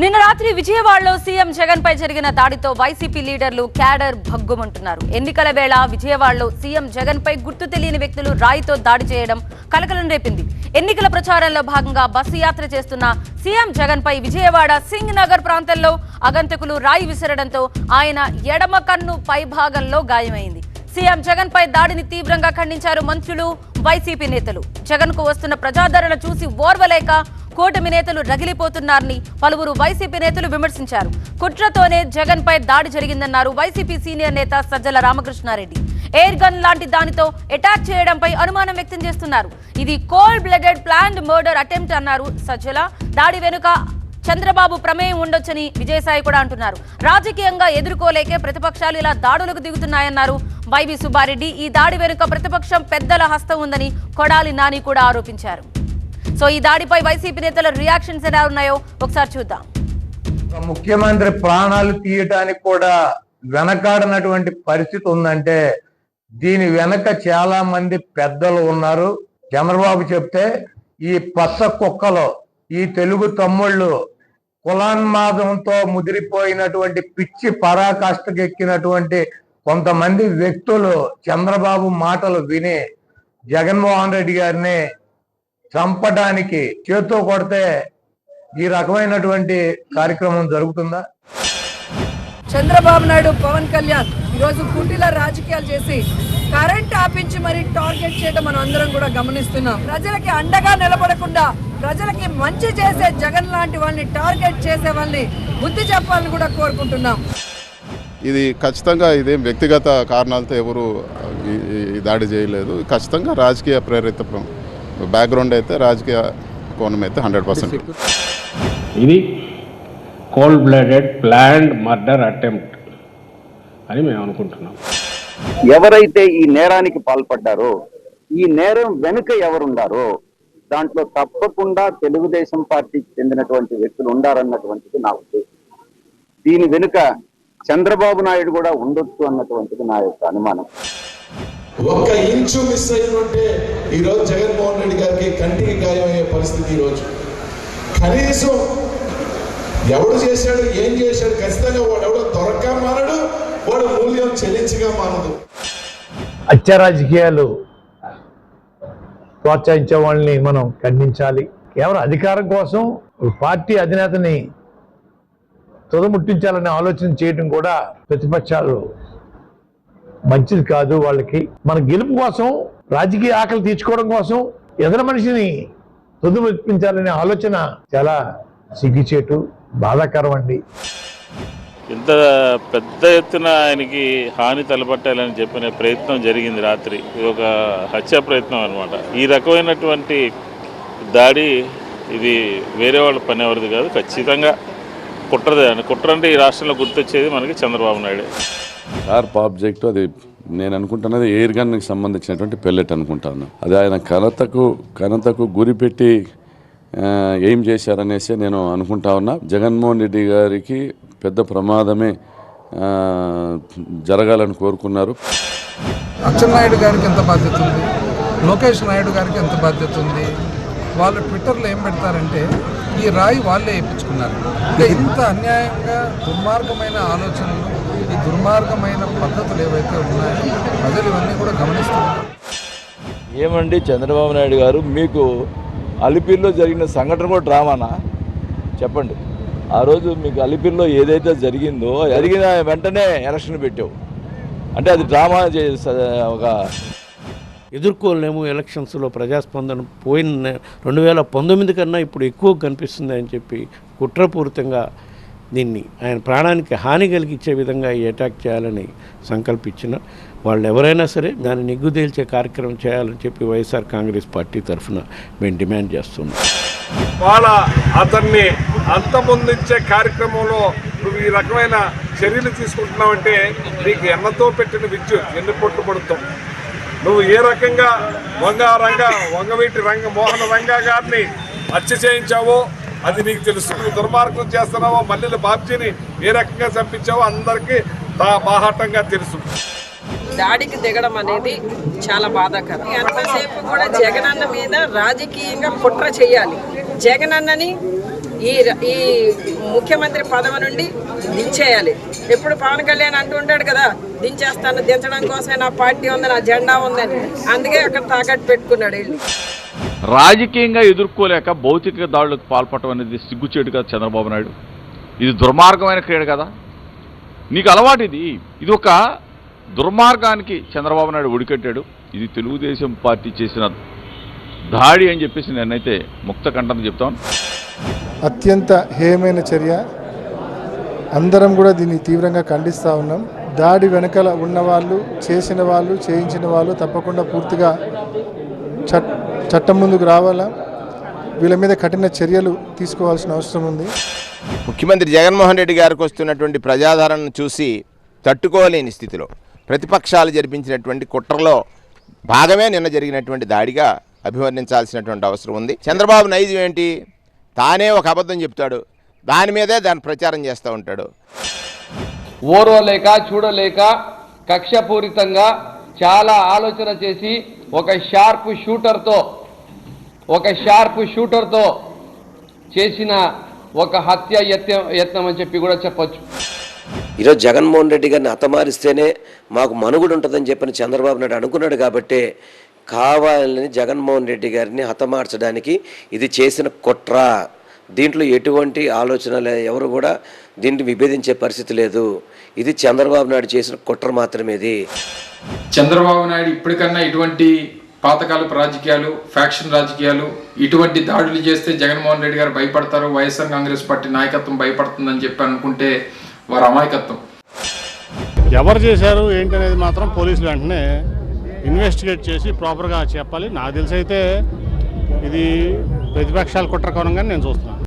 నిన్న రాత్రి విజయవాడలో సీఎం జగన్ పై జరిగిన దాడితో వైసీపీ లీడర్లు క్యాడర్ భగ్గుమంటున్నారు. ఎన్నికల వేళ విజయవాడలో సీఎం జగన్ పై గుర్తు తెలియని వ్యక్తులు రాయితో దాడి చేయడం కలకలం రేపింది. ఎన్నికల ప్రచారంలో భాగంగా బస్సు యాత్ర చేస్తున్న సీఎం జగన్ పై విజయవాడ సింగ్ నగర్ ప్రాంతంలో అగంతకులు రాయి విసరడంతో ఆయన ఎడమ కన్ను పై భాగంలో గాయమైంది. సీఎం జగన్ పై దాడిని తీవ్రంగా ఖండించారు మంత్రులు వైసీపీ నేతలు. జగన్కు వస్తున్న ప్రజాదరణ చూసి ఓర్వలేక కూటమి నేతలు రగిలిపోతున్నారని పలువురు వైసీపీ నేతలు విమర్శించారు. కుట్రతోనే జగన్ పై దాడి జరిగిందన్నారు వైసీపీ సీనియర్ నేత సజ్జల రామకృష్ణారెడ్డి. ఎయిర్ గన్ లాంటి దానితో అటాక్ చేయడంపై అనుమానం వ్యక్తం చేస్తున్నారు. ఇది cold blooded planned murder attempt అన్నారు సజ్జల. దాడి వెనుక చంద్రబాబు ప్రమేయం ఉండొచ్చని విజయసాయి కూడా అంటున్నారు. రాజకీయంగా ఎదుర్కోలేకే ప్రతిపక్షాలు ఇలా దాడులకు దిగుతున్నాయన్నారు వైవి సుబ్బారెడ్డి. ఈ దాడి వెనుక ప్రతిపక్షం పెద్దల హస్తం ఉందని కొడాలి నాని కూడా ఆరోపించారు. సో ఈ దాడిపై వైసీపీ నేతల రియాక్షన్స్ ఎలా ఉన్నాయో ఒకసారి చూద్దాం. ముఖ్యమంత్రి ప్రాణాలు తీయటానికి కూడా వెనకాడనటువంటి పరిస్థితి ఉందంటే దీని వెనక చాలా మంది పెద్దలు ఉన్నారు. చంద్రబాబు చెప్తే ఈ పచ్చ కుక్కలు ఈ తెలుగు తమ్ముళ్ళు కులాన్మాదంతో ముదిరిపోయినటువంటి పిచ్చి పరాకాష్ఠకెక్కినటువంటి కొంతమంది వ్యక్తులు చంద్రబాబు మాటలు విని జగన్మోహన్ రెడ్డి గారిని చంపడానికి చేత్తో కొడితే ఈ రకమైనటువంటి కార్యక్రమం జరుగుతుందా? చంద్రబాబు నాయుడు పవన్ కళ్యాణ్ ఈరోజు కుటీల రాజకీయాలు చేసి కరెంట్ ఆపించి మరి టార్గెట్ చేయడం మనం అందరం కూడా గమనిస్తున్నాం. ప్రజలకి అండగా నిలబడకుండా ప్రజలకి మంచి చేసే జగన్ లాంటి వాళ్ళని టార్గెట్ చేసే వాళ్ళని బుద్ధి చెప్పాలని కూడా కోరుకుంటున్నాం. ఇది ఖచ్చితంగా ఇదేం వ్యక్తిగత కారణాలతో ఎవరు దాడి చేయలేదు. ఖచ్చితంగా రాజకీయ ప్రేరిత బ్యాక్గ్రౌండ్ అయితే రాజకీయ కోణం అయితే హండ్రెడ్ పర్సెంట్ ఇది cold blooded planned murder attempt అని మేము అనుకుంటున్నాం. ఎవరైతే ఈ నేరానికి పాల్పడ్డారో ఈ నేరం వెనుక ఎవరుండారో దాంట్లో తప్పకుండా తెలుగుదేశం పార్టీకి చెందినటువంటి వ్యక్తులు ఉండారన్నటువంటిది నా ఉద్దేశం. దీని వెనుక చంద్రబాబు నాయుడు కూడా ఉండొచ్చు అన్నటువంటిది నా యొక్క అనుమానం. ఒక్క ఇంచు మిస్ అయిందంటే ఈరోజు జగన్మోహన్ రెడ్డి గారికి కంటికి గాయమయ్యే పరిస్థితి ఈరోజు. కనీసం ఎవడు చేశాడు ఏం చేశాడు ఖచ్చితంగా వాడు ఎవడో దొరక మానడు వాడు మూల్యం చెల్లించగా మానదు అత్యరాజకీయాలు ప్రోత్సహించే వాళ్ళని మనం ఖండించాలి. కేవలం అధికారం కోసం పార్టీ అధినేతని తుదముట్టించాలనే ఆలోచన చేయడం కూడా ప్రతిపక్షాలు మంచిది కాదు వాళ్ళకి. మన గెలుపు కోసం రాజకీయ ఆకలి తీర్చుకోవడం కోసం ఎదురు మనిషిని తుదుమెప్పించాలనే ఆలోచన చాలా సిగ్గుచేటు బాధాకరం అండి. ఇంత పెద్ద ఎత్తున ఆయనకి హాని తలపట్టాలని చెప్పిన ప్రయత్నం జరిగింది రాత్రి. ఇది ఒక హత్య ప్రయత్నం అనమాట ఈ రకమైనటువంటి దాడి ఇది వేరే వాళ్ళ పని ఎవరిది కాదు ఖచ్చితంగా. కుట్రదే అని. కుట్ర అంటే ఈ రాష్ట్రంలో గుర్తొచ్చేది మనకి చంద్రబాబు నాయుడు. షార్ప్ ఆబ్జెక్ట్ అది నేను అనుకుంటున్నది ఎయిర్ గన్కి సంబంధించినటువంటి పెల్లెట్ అనుకుంటాను. అది ఆయన కనతకు కనతకు గురిపెట్టి ఏం చేశారనేసి నేను అనుకుంటా ఉన్నా. జగన్మోహన్ రెడ్డి గారికి పెద్ద ప్రమాదమే జరగాలని కోరుకున్నారు. అచ్చెన్నాయుడు గారికి ఎంత బాధ్యత ఉంది? లోకేష్ నాయుడు గారికి ఎంత బాధ్యత ఉంది? వాళ్ళు ట్విట్టర్లో ఏం పెడతారంటే ఈ రాయి వాళ్ళే వేయించుకున్నారు. అంటే ఇంత అన్యాయంగా దుర్మార్గమైన ఆలోచనలు ఈ దుర్మార్గమైన పద్ధతులు ఏవైతే ఉన్నాయో ప్రజలు ఇవన్నీ కూడా గమనిస్తున్నారు. ఏమండి చంద్రబాబు నాయుడు గారు? మీకు అలిపిరిలో జరిగిన సంఘటన కూడా డ్రామానా? చెప్పండి. ఆ రోజు మీకు అలిపిరిలో ఏదైతే జరిగిందో జరిగిన వెంటనే ఎలక్షన్ పెట్టావు. అంటే అది డ్రామా ఒక ఎదుర్కోలేము ఎలక్షన్స్లో ప్రజాస్పందన పోయిన రెండు వేల పంతొమ్మిది కన్నా ఇప్పుడు ఎక్కువ కనిపిస్తుంది అని చెప్పి కుట్రపూరితంగా దీన్ని ఆయన ప్రాణానికి హాని కలిగించే విధంగా ఈ అటాక్ చేయాలని సంకల్పించిన వాళ్ళు ఎవరైనా సరే దాన్ని నిగ్గుదేల్చే కార్యక్రమం చేయాలని చెప్పి వైఎస్ఆర్ కాంగ్రెస్ పార్టీ తరఫున మేము డిమాండ్ చేస్తున్నాం. వాళ్ళ అతన్ని అంతమొందించే కార్యక్రమంలో నువ్వు ఈ రకమైన చర్యలు తీసుకుంటున్నావంటే నీకు ఎన్నతో పెట్టిన విద్యుత్ ఎన్ని పొట్టు పడుతావు నువ్వు ఏ రకంగా వంగ రంగ వంగవీటి రంగ మోహన రంగా గారిని హత్య చేయించావో అది నీకు తెలుసు. నువ్వు దుర్మార్గం చేస్తున్నావో మల్లెల బాబ్జీని ఏ రకంగా చంపించావో అందరికీ బాహాటంగా తెలుసు. దాడికి దిగడం అనేది చాలా బాధాకరం. ఎంతసేపు కూడా జగనన్న మీద రాజకీయంగా కుట్ర చేయాలి. జగనన్నని ఈ ఈ ముఖ్యమంత్రి పదవి నుండి దించేయాలి. ఎప్పుడు పవన్ కళ్యాణ్ అంటూ ఉంటాడు కదా దించేస్తాను దించడం కోసమే నా పార్టీ ఉంది నా జెండా ఉందని అందుకే అక్కడ తాకట్టు పెట్టుకున్నాడు వీళ్ళు. రాజకీయంగా ఎదుర్కోలేక భౌతిక దాడులకు పాల్పడటం అనేది సిగ్గుచేటు కదా చంద్రబాబు నాయుడు. ఇది దుర్మార్గమైన క్రీడ కదా. నీకు అలవాటు ఇది. ఇది ఒక దుర్మార్గానికి చంద్రబాబు నాయుడు ఒడికట్టాడు. ఇది తెలుగుదేశం పార్టీ చేసిన దాడి అని చెప్పేసి నేనైతే ముక్త కంఠం చెప్తాను. అత్యంత హేయమైన చర్య. అందరం కూడా దీన్ని తీవ్రంగా ఖండిస్తూ ఉన్నాం. దాడి వెనకాల ఉన్నవాళ్ళు చేసిన వాళ్ళు చేయించిన వాళ్ళు తప్పకుండా పూర్తిగా చట్ చట్టం ముందుకు రావాలా? వీళ్ళ మీద కఠిన చర్యలు తీసుకోవాల్సిన అవసరం ఉంది. ముఖ్యమంత్రి జగన్మోహన్ రెడ్డి గారికి వస్తున్నటువంటి ప్రజాదరణను చూసి తట్టుకోలేని స్థితిలో ప్రతిపక్షాలు జరిపించినటువంటి కుట్రలో భాగమే నిన్న జరిగినటువంటి దాడిగా అభివర్ణించాల్సినటువంటి అవసరం ఉంది. చంద్రబాబు నైజం ఏంటి? తానే ఒక అబద్ధం చెప్తాడు. దాని మీదే దాన్ని ప్రచారం చేస్తూ ఉంటాడు. ఓర్వలేక చూడలేక కక్షపూరితంగా చాలా ఆలోచన చేసి ఒక షార్ప్ షూటర్తో ఒక షార్ప్ షూటర్తో చేసిన ఒక హత్య యత్నం యత్నం అని చెప్పి కూడా చెప్పొచ్చు. ఈరోజు జగన్మోహన్ రెడ్డి గారిని హతమారిస్తేనే మాకు మనుగుడు ఉంటుందని చెప్పిన చంద్రబాబు నాయుడు అనుకున్నాడు కాబట్టే కావాలని జగన్మోహన్ రెడ్డి గారిని హతమార్చడానికి ఇది చేసిన కుట్ర. దీంట్లో ఎటువంటి ఆలోచన లే ఎవరు కూడా దీన్ని విభేదించే పరిస్థితి లేదు. ఇది చంద్రబాబు నాయుడు చేసిన కుట్ర మాత్రమే ఇది. చంద్రబాబు నాయుడు ఇప్పటికన్నా ఇటువంటి పాతకాలపు రాజకీయాలు ఫ్యాక్షన్ రాజకీయాలు ఇటువంటి దాడులు చేస్తే జగన్మోహన్ రెడ్డి గారు భయపడతారు వైఎస్ఆర్ కాంగ్రెస్ పార్టీ నాయకత్వం భయపడుతుందని చెప్పి అనుకుంటే వారి అమాయకత్వం. ఎవరు చేశారు ఏంటి అనేది మాత్రం పోలీసులు వెంటనే ఇన్వెస్టిగేట్ చేసి ప్రాపర్గా చెప్పాలి. నాకు తెలిసి అయితే ఇది ప్రతిపక్షాలు కుట్ర కోణంగా నేను చూస్తున్నాను.